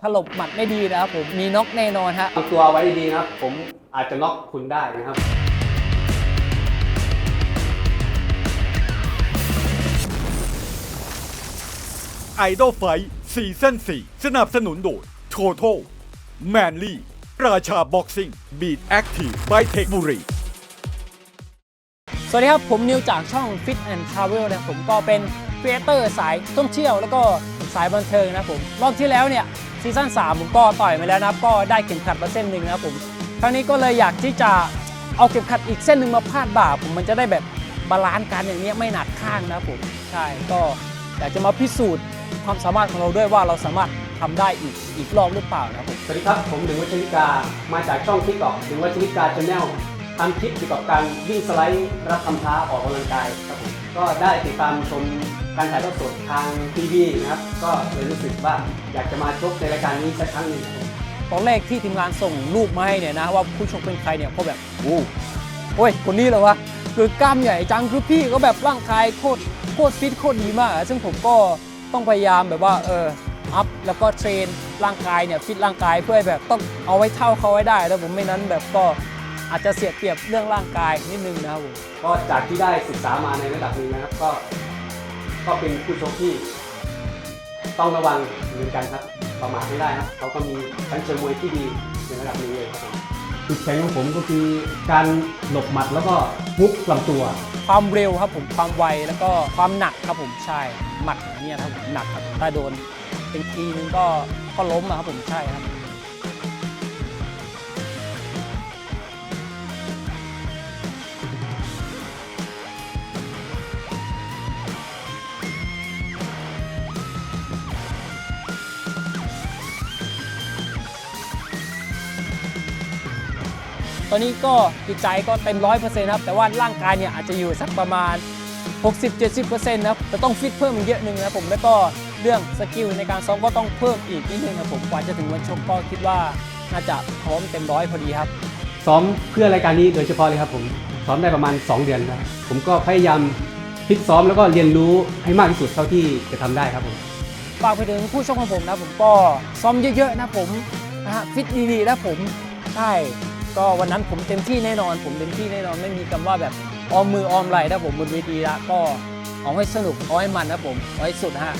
ถลบหมัดไม่ดีนะครับผมมีน็อกแน่นอนฮะทำตัวไว้ดีๆนะครับ ผมอาจจะน็อกคุณได้นะครับ ไอดอลไฟซีซั่น4สนับสนุนโดย Total Manly ราชาบ็อกซิ่ง Beat Active by Tech บุรีสวัสดีครับ ผมนิวจากช่อง Fit and Travel นะผมก็เป็นครีเอเตอร์สายท่องเที่ยวแล้วก็สายบันเทิงนะผม รอบที่แล้วเนี่ย ซีซั่น3ผมก็ต่อยมาแล้วนะครับก็ได้เข็มขัดมาเส้นหนึ่งนะครับผมครั้งนี้ก็เลยอยากที่จะเอาเข็มขัดอีกเส้นหนึ่งมาพาดบ่าผมมันจะได้แบบบาลานซ์กันอย่างเนี้ยไม่หนักข้างนะครับผมใช่ก็อยากจะมาพิสูจน์ความสามารถของเราด้วยว่าเราสามารถทำได้อีกอีกรอบหรือเปล่านะครับผมสวัสดีครับผมถึงวัชริกามาจากช่องทิกตอกถึงวัชริกาชาแนลทำคลิปเกี่ยวกับการวิ่งสไลด์รับคำท้าออกกำลังกายครับผม ก็ได้ติดตามชมการถ่ายทอดสดทางทีวีนะครับ ก็เลยรู้สึกว่าอยากจะมาชกในรายการนี้สักครั้งหนึ่งครับตอนแรกที่ทีมงานส่งรูปมาให้เนี่ยนะว่าผู้ชกเป็นใครเนี่ยก็แบบโอ้โอ้ยคนนี้เหรอวะคือกล้ามใหญ่จังคือพี่ก็แบบร่างกายโคตรโคตรฟิตโคตรดีมากอะซึ่งผมก็ต้องพยายามแบบว่าเอออัพแล้วก็เทรนร่างกายเนี่ยฟิตร่างกายเพื่อแบบต้องเอาไว้เท่าเขาไว้ได้แล้วผมไม่นั้นแบบก็ อาจจะเสียเปรียบเรื่องร่างกายนิดนึงนะครับผมก็จากที่ได้ศึกษามาในระดับหนึงนะครับก็ ก็เป็นผู้ชกที่ ต้องระวังเหมือนกันครับประมาทไม่ได้ครับเขาก็มีชั้นเชิงมวยที่ดีในระดับหนึงเลยครับผมจุดแข็งของผมก็คือการหลบหมัดแล้วก็ฮุกลำตัว ความเร็วครับผมความไวแล้วก็ความหนักครับผมใช่หมัดเนี่ยครับผมหนักครับถ้าโดนเป็นทีนึงก็ก็ล้มอะครับผมใช่ครับ ตอนนี้ก็จิตใจก็เต็มร้อยเปอร์เซ็นต์ครับ แต่ว่าร่างกายเนี่ยอาจจะอยู่สักประมาณ 60-70%นะครับแต่ต้องฟิตเพิ่มอีกเยอะหนึ่งนะครับผมแล้วก็เรื่องสกิลในการซ้อมก็ต้องเพิ่มอีกนิดนึงครับผมกว่าจะถึงวันชกก็คิดว่าน่าจะพร้อมเต็มร้อยพอดีครับ ซ้อมเพื่อรายการนี้โดยเฉพาะเลยครับผมซ้อมได้ประมาณ 2 เดือนครับผมก็พยายามฟิตซ้อมแล้วก็เรียนรู้ให้มากที่สุดเท่าที่จะทำได้ครับผมฝากไปถึงผู้ชมของผมนะผมก็ซ้อมเยอะๆนะผมนะฮะฟิตดีๆนะผมใช่ ก็วันนั้นผมเต็มที่แน่นอน ผมเต็มที่แน่นอนไม่มีคำว่าแบบออมมือออมไหล่นะผมบนเวทีละก็เอาให้สนุกเอาให้มันนะผมเอาให้สุดฮะ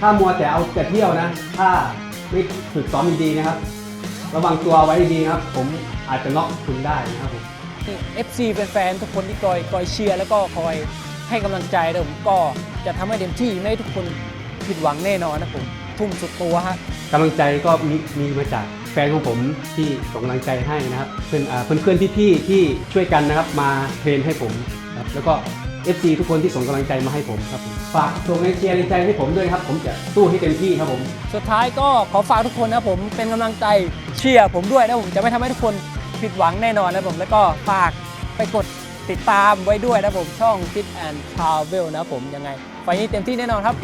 ถ้ามัวแต่เอาแต่เที่ยวนะ ถ้าไม่ฝึกซ้อมดีๆนะครับ ระวังตัวไว้ดีๆนะครับ ผมอาจจะน็อกคุณได้นะครับผม FC แฟนๆทุกคนที่คอยคอยเชียร์แล้วก็คอยให้กำลังใจนะผมก็จะทำให้เต็มที่ไม่ให้ทุกคนผิดหวังแน่นอนนะผมทุ่มสุดตัวฮะกำลังใจก็มีมีมาจากแฟนของผมที่ส่งกำลังใจให้นะครับ เพื่อนอ่าเพื่อนๆพี่ๆที่ช่วยกันนะครับมาเทรนให้ผมครับแล้วก็ FC ทุกคนที่ส่งกำลังใจมาให้ผมครับผมฝากส่งแรงเชียร์แรงใจให้ผมด้วยครับ ผมจะสู้ให้เต็มที่ครับผม สุดท้ายก็ขอฝากทุกคนนะผมเป็นกำลังใจเชียร์ผมด้วยนะผมจะไม่ทำให้ทุกคนผิดหวังแน่นอนนะผมแล้วก็ฝากไปกดติดตามไว้ด้วยนะผมช่อง Fit and Travel นะผมยังไงไฟล์นี้เต็มที่แน่นอนครับ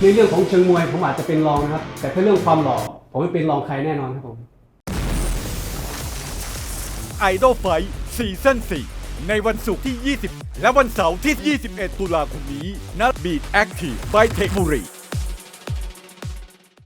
ในเรื่องของเชิงมวยผมอาจจะเป็นรองนะครับ แต่ถ้าเรื่องความหล่อ ผมไม่เป็นรองใครแน่นอนครับผมไอดอลไฟซีซั่น4ในวันศุกร์ที่ 20 และวันเสาร์ที่ 21 ตุลาคมนี้ณ Beat Active by Tech บุรี